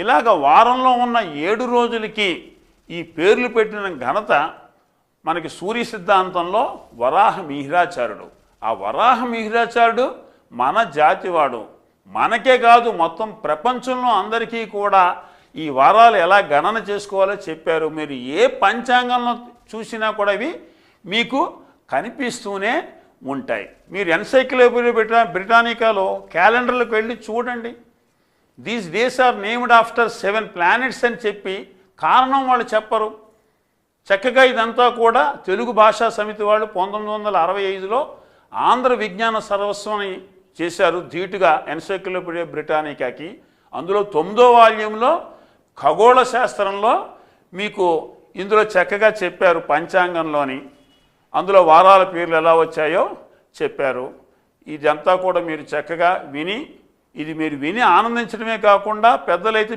ఇలాగ వారంలో ఉన్న ఏడు రోజులకి ఈ పేర్లు పెట్టిన ఘనత మనకి సూర్య సిద్ధాంతంలో వరాహ మిహిరాచార్యుడు. ఆ వరాహ మిహిరాచార్యుడు మన జాతివాడు. మనకే కాదు మొత్తం ప్రపంచంలో అందరికీ కూడా ఈ వారాలు ఎలా గణన చేసుకోవాలో చెప్పారు. మీరు ఏ పంచాంగంలో చూసినా కూడా ఇవి మీకు కనిపిస్తూనే ఉంటాయి. మీరు ఎన్సైక్లోపీడియా బ్రిటా బ్రిటానికాలో క్యాలెండర్లకు వెళ్ళి చూడండి. These days are named after seven planets అని చెప్పి కారణం వాళ్ళు చెప్పరు. చక్కగా ఇదంతా కూడా తెలుగు భాషా సమితి వాళ్ళు పంతొమ్మిది వందల అరవై ఐదులో ఆంధ్ర విజ్ఞాన సర్వస్వాన్ని చేశారు ధీటుగా ఎన్సైక్లోపీడియా బ్రిటానికాకి అందులో తొమ్మిదో వాల్యంలో ఖగోళ శాస్త్రంలో మీకు ఇందులో చక్కగా చెప్పారు పంచాంగంలోని. అందులో వారాల పేర్లు ఎలా వచ్చాయో చెప్పారు. ఇదంతా కూడా మీరు చక్కగా విని ఇది మీరు విని ఆనందించడమే కాకుండా పెద్దలైతే